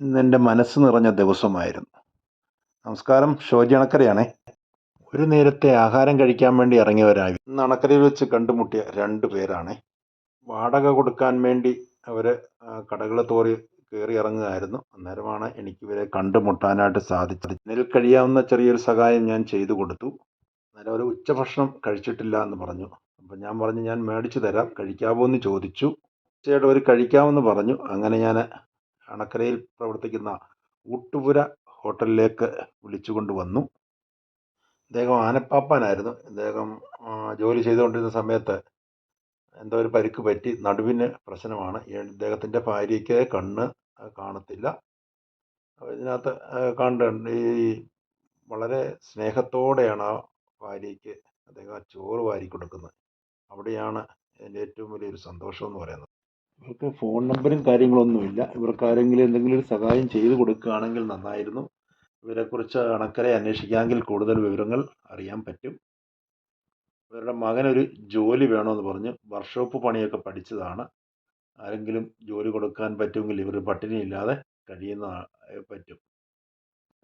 ഇന്നെന്റെ മനസ്സ് നിറഞ്ഞ ദിവസമായിരുന്നു. നമസ്കാരം ഷോജി അണക്കരയാണേ. ഒരു നേരത്തെ ആഹാരം കഴിക്കാൻ വേണ്ടി ഇറങ്ങിയവരായി. ഇന്ന് അണക്കരയിൽ വെച്ച് കണ്ടുമുട്ടിയ രണ്ട് പേരാണ്. വാടക കൊടുക്കാൻ വേണ്ടി അവർ കടകൾ തോറി കയറി ഇറങ്ങുകയായിരുന്നു. അന്നേരമാണ് എനിക്കിവരെ കണ്ടുമുട്ടാനായിട്ട് സാധിച്ചത്. ഇതിൽ കഴിയാവുന്ന ചെറിയൊരു സഹായം ഞാൻ ചെയ്തു കൊടുത്തു. അന്നേരം അവർ ഉച്ചഭക്ഷണം കഴിച്ചിട്ടില്ല എന്ന് പറഞ്ഞു. അപ്പം ഞാൻ പറഞ്ഞു ഞാൻ മേടിച്ചു തരാം കഴിക്കാമോ എന്ന് ചോദിച്ചു. തീർച്ചയായിട്ടും അവർ കഴിക്കാമെന്ന് പറഞ്ഞു. അങ്ങനെ ഞാൻ അണക്കരയിൽ പ്രവർത്തിക്കുന്ന ഊട്ടുപുര ഹോട്ടലിലേക്ക് വിളിച്ചു കൊണ്ടുവന്നു. അദ്ദേഹം ആനപ്പാപ്പാനായിരുന്നു. ഇദ്ദേഹം ആ, ജോലി ചെയ്തുകൊണ്ടിരുന്ന സമയത്ത് എന്തോ ഒരു പരിക്ക് പറ്റി. നടുവിന് പ്രശ്നമാണ്. ഇദ്ദേഹത്തിന്റെ ഭാര്യയ്ക്ക് കണ്ണ് കാണത്തില്ല. ഇതിനകത്ത് കണ്ടുണ്ട് ഈ വളരെ സ്നേഹത്തോടെയാണ് ആ ഭാര്യയ്ക്ക് അദ്ദേഹം ആ ചോറ് വാരി കൊടുക്കുന്നത് അവിടെയാണ് എന്റെ ഏറ്റവും വലിയൊരു സന്തോഷം എന്ന് പറയുന്നത്. ഇവർക്ക് ഫോൺ നമ്പറും കാര്യങ്ങളൊന്നുമില്ല ഇവർക്ക് ആരെങ്കിലും എന്തെങ്കിലും ഒരു സഹായം ചെയ്തു കൊടുക്കുകയാണെങ്കിൽ നന്നായിരുന്നു. ഇവരെക്കുറിച്ച് അണക്കരെ അന്വേഷിക്കാമെങ്കിൽ കൂടുതൽ വിവരങ്ങൾ അറിയാൻ പറ്റും. ഇവരുടെ മകനൊരു ജോലി വേണമെന്ന് പറഞ്ഞ്. വർക്ക്ഷോപ്പ് പണിയൊക്കെ പഠിച്ചതാണ്. ആരെങ്കിലും ജോലി കൊടുക്കാൻ പറ്റുമെങ്കിൽ ഇവർ പട്ടിണിയില്ലാതെ കഴിയുന്ന പറ്റും.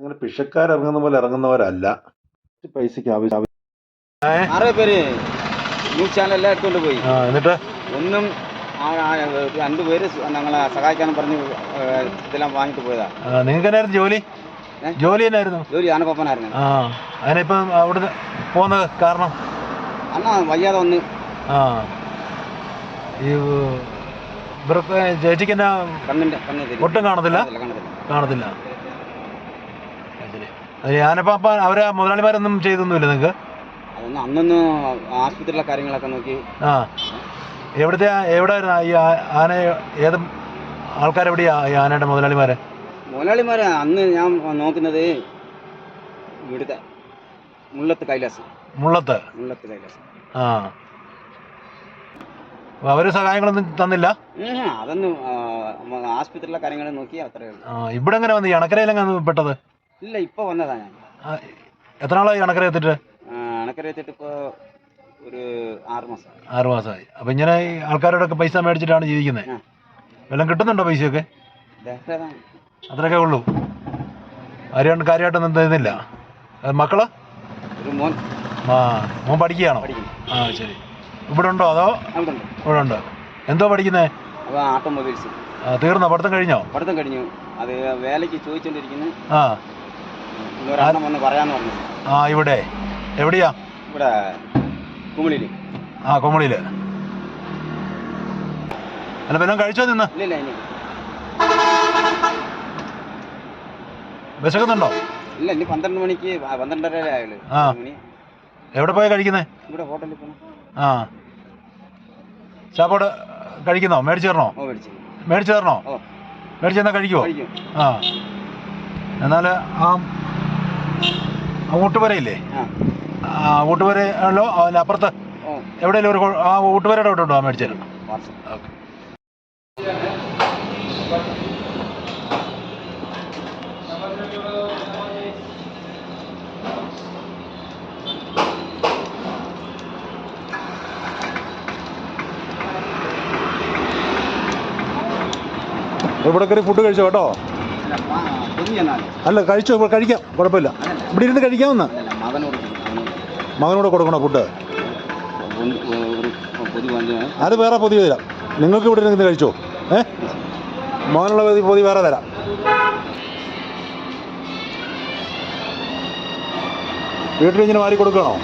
അങ്ങനെ പിഷക്കാരിറങ്ങുന്ന പോലെ ഇറങ്ങുന്നവരല്ല. പൈസക്ക് ആവശ്യം ആറ് പേര്? ന്യൂസ് ചാനലെല്ലാം എടുത്തുകൊണ്ട് പോയി. എന്നിട്ട്? ഒന്നും ആ- ആ രണ്ട് ഞങ്ങളെ സഹായിക്കാൻ പറഞ്ഞ് ഇതെല്ലാം വാങ്ങിട്ട് പോയതാ. നിങ്ങൾക്ക് എന്നായിരുന്നു ജോലി? ജോലി എന്നായിരുന്നു? ജോലി ആനപ്പപ്പനായിരുന്നു. ആ അതിനിപ്പം അവിടുന്ന് പോകുന്നത് കാരണം? അണ്ണാ വയ്യാതെ വന്ന്. ആ. ഈ ഇവർക്ക് ചേച്ചിക്ക് എന്നാ കണ്ണിന്റെ ഒട്ടും കാണത്തില്ല? കാണത്തില്ല, ഞാനിപ്പോൾ അവരെ മുതലാളിമാരൊന്നും ചെയ്തൊന്നുമില്ല നിങ്ങൾക്ക്? അന്നൊന്നും ആശുപത്രിയിലെ കാര്യങ്ങളൊക്കെ നോക്കി. ആ. എവിടുത്തെ എവിടെയായിരുന്നു ഈ ആന ഏത് ആൾക്കാരെവിടെയാ ഈ ആനയുടെ മുതലാളിമാരെ? മുതലാളിമാരെ. അന്ന് ഞാൻ നോക്കുന്നത് ഇവിടുത്തെ മുള്ളത്ത് കൈലാസം. മുള്ളത്ത്? മുള്ളത്ത് കൈലാസം. ആ. അവർ സഹായങ്ങളൊന്നും തന്നില്ല? അതൊന്നും ആസ്പത്രിയിലെ കാര്യങ്ങൾ നോക്കി അത്രേ ആ ഇവിടെ എങ്ങനെ വന്നു അണക്കരയിലെങ്ങനെ പെട്ടത്? ഇല്ല ഇപ്പൊ വന്നതാ ഞാൻ. എത്ര നാളായി അണക്കര എത്തിട്ട് അണക്കര എത്തിട്ട് ഇപ്പൊ ഒരു ആറ് മാസം. ആറ് മാസമായി. അപ്പം ഇങ്ങനെ ആൾക്കാരോടൊക്കെ പൈസ മേടിച്ചിട്ടാണ് ജീവിക്കുന്നത്. വെള്ളം കിട്ടുന്നുണ്ടോ പൈസയൊക്കെ? അത്രയൊക്കെ ഉള്ളൂ. ആരും കാര്യമായിട്ടൊന്നും തരുന്നില്ല മക്കൾ? ആ മോൻ പഠിക്കുകയാണോ? ആ ശരി. ഇവിടെ ഉണ്ടോ അതോ? ഇവിടെ ഉണ്ട് എന്തോ പഠിക്കുന്നേ? ഓട്ടോമൊബൈൽസ് തീർന്നോ? പഠിത്തം കഴിഞ്ഞോ? പഠിത്തം കഴിഞ്ഞു. അത് വേലയ്ക്ക് ചോദിച്ചോണ്ടിരിക്കുന്നു. ആ. പറയാന്ന് പറഞ്ഞു. ആ ഇവിടെ. എവിടെയാ? ഇവിടെ കുമിളിയിൽ ആ കൊമളിയിൽ അല്ല വല്ലതും കഴിച്ചോ നിന്ന് വിശക്കുന്നുണ്ടോ? ഇല്ല ഇനി പന്ത്രണ്ട് മണിക്ക് പന്ത്രണ്ടര ആയുള്ളൂ. എവിടെ പോയാ കഴിക്കുന്നേ? ഇവിടെ ഹോട്ടലിൽ പോകണം ആ. ചാപ്പോട് കഴിക്കുന്നോ? മേടിച്ചു തരണോ? മേടിച്ചു തരണോ? മേടിച്ചു തന്നാൽ കഴിക്കുമോ കഴിക്കും. ആ. എന്നാൽ ആ അങ്ങോട്ട് ഊട്ടുപുരയില്ലേ? ആ ആ ഊട്ടുപുര ഉള്ളോ അതിന് അപ്പുറത്ത് എവിടെയെങ്കിലും ഒരു ആ ഊട്ടുപുരയുടെ അവിടെ ഉണ്ടോ? മേടിച്ചു തരാം വാട്സപ്പ്. ഓക്കെ. ഇവിടെ കയറി ഫുഡ് കഴിച്ചോ കേട്ടോ? അല്ല കഴിച്ചോ കഴിക്കാം കുഴപ്പമില്ല. ഇവിടെ ഇരുന്ന് കഴിക്കാമെന്ന് മകനോട് കൊടുക്കണോ ഫുഡ്? അത് വേറെ പൊതി തരാം. നിങ്ങൾക്ക് ഇവിടെ ഇരുന്ന് കഴിച്ചോ. ഏ? മകനുള്ള പൊതി പൊതി വേറെ തരാം. വീട്ടിൽ ഇങ്ങനെ മാറി കൊടുക്കണോ?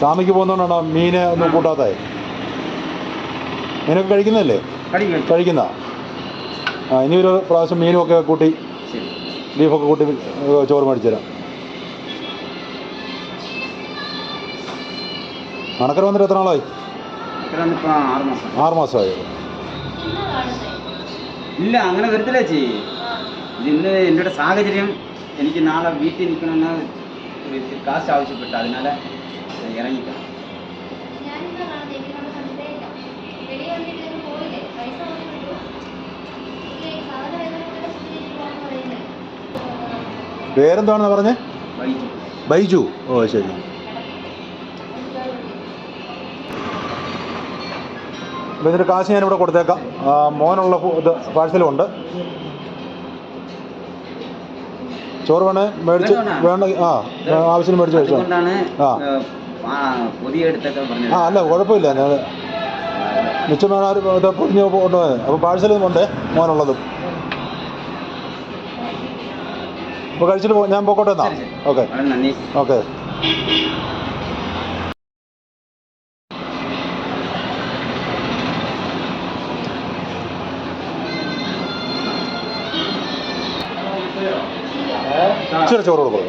സ്വാമിക്ക് പോകുന്നോണ്ടോ മീന് ഒന്നും കൂട്ടാത്ത മീനൊക്കെ കഴിക്കുന്നല്ലേ കഴിക്കും. കഴിക്കുന്ന ആ ഇനി ഒരു പ്രാവശ്യം മീനുമൊക്കെ കൂട്ടി ബീഫൊക്കെ കൂട്ടി ചോറ് മേടിച്ചു തരാം മണക്കര വന്നിട്ട് എത്ര നാളായി? ആറുമാസമായി ആറ് മാസം. ആറ് മാസമായി. ഇല്ല അങ്ങനെ വരത്തില്ല ചേച്ചി. ഇന്ന് എന്റെ സാഹചര്യം എനിക്ക് നാളെ വീട്ടിൽ നിൽക്കണമെന്ന് കാശ് ആവശ്യപ്പെട്ടു. അതിനാൽ ഇറങ്ങിക്കണം പേരെന്താണെന്ന് പറഞ്ഞേ? ബൈജു. ഓ ശരി. അപ്പോൾ ഇതിന്റെ കാശ് ഞാനിവിടെ കൊടുത്തേക്കാം. മോനുള്ള ഇത് പാഴ്സലുണ്ട്. ചോറ് വേണേ? മേടിച്ച് വേണ്ട, വേണ്ട ആ ആവശ്യത്തിന് മേടിച്ച് കഴിച്ചോ ആ. ആ, അല്ല കുഴപ്പമില്ല. ഞാൻ മിച്ചം വേണം ഇത് പൊതിഞ്ഞ് കൊണ്ടുപോകാൻ അപ്പോൾ പാഴ്സലും ഉണ്ട് മോനുള്ളതും. അപ്പോൾ കഴിച്ചിട്ട് പോ ഞാൻ പോക്കോട്ടെ എന്നാ. ഓക്കെ. ഓക്കെ. ഇച്ചിരി ചോറ് കൊടുക്കും.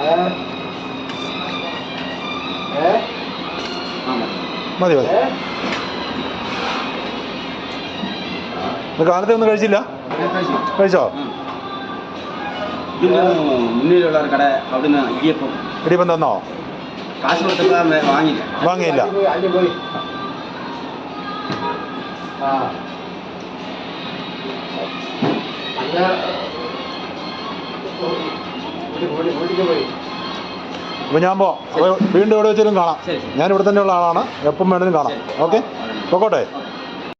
ആ, മതി. മതി. കാലത്തെ ഒന്നും കഴിച്ചില്ല? കഴിച്ചു. ഇടിയപ്പം. തന്നോ? വാങ്ങിയില്ല. വാങ്ങിയില്ല. വാങ്ങിയില്ല അപ്പോൾ ഞാൻ പോവാം വീണ്ടും എവിടെ വെച്ചാലും കാണാം. ഞാൻ ഇവിടെ തന്നെയുള്ള ആളാണ്. എപ്പം വേണേലും കാണാം. ഓക്കെ? പൊക്കോട്ടെ?